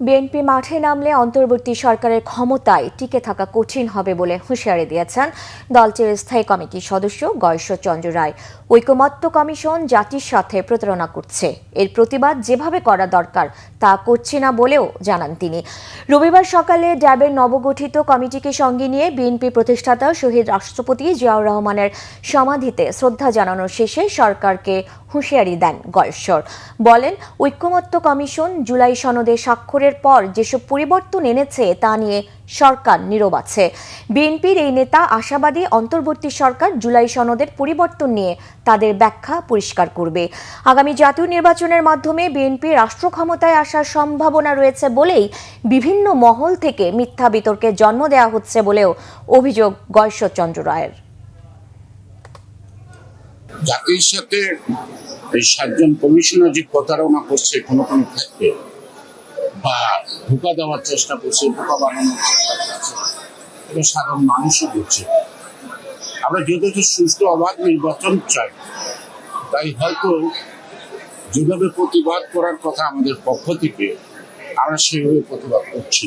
BNP মাঠে নামলে অন্তর্বর্তী সরকারের ক্ষমতায় টিকে থাকা কঠিন হবে বলে হুঁশিয়ারি দিয়েছেন দলটির স্থায়ী কমিটির সদস্য গয়েশ্বরচন্দ্র রায়। ঐকমত্য কমিশন জাতির সাথে প্রতারণা করছে। এর প্রতিবাদ যেভাবে করা দরকার তা করছে না বলেও জানান তিনি। রবিবার সকালে ড্যাবের নবগঠিত কমিটিকে সঙ্গে নিয়ে বিএনপি প্রতিষ্ঠাতা শহীদ রাষ্ট্রপতি জিয়াউর রহমানের সমাধিতে শ্রদ্ধা জানানোর শেষে সরকারকে হুঁশিয়ারি দেন গয়েশ্বর। বলেন, ঐক্যমত্য কমিশন জুলাই সনদে স্বাক্ষরের পর যেসব পরিবর্তন এনেছে তা নিয়ে সরকার নীরব আছে। বিএনপির এই নেতা আশাবাদী অন্তর্বর্তী সরকার জুলাই সনদের পরিবর্তন নিয়ে তাদের ব্যাখ্যা পরিষ্কার করবে। আগামী জাতীয় নির্বাচনের মাধ্যমে বিএনপি রাষ্ট্র ক্ষমতায় আসার সম্ভাবনা রয়েছে বলেই বিভিন্ন মহল থেকে মিথ্যা বিতর্কে জন্ম দেওয়া হচ্ছে বলেও অভিযোগ গয়েশ্বরচন্দ্র রায়ের। জাতির সাথে এই সাতজন কমিশনার যে প্রতারণা করছে, কোনো কোনো ক্ষেত্রে বা ধোকা দেওয়ার চেষ্টা করছে, ধোকা বানানোর চেষ্টা করছে, এটা সাধারণ মানুষও করছে। আমরা যেহেতু সুষ্ঠু অবাধ নির্বাচন চাই, তাই হয়তো যেভাবে প্রতিবাদ করার কথা আমাদের পক্ষ থেকে, আমরা সেভাবে প্রতিবাদ করছি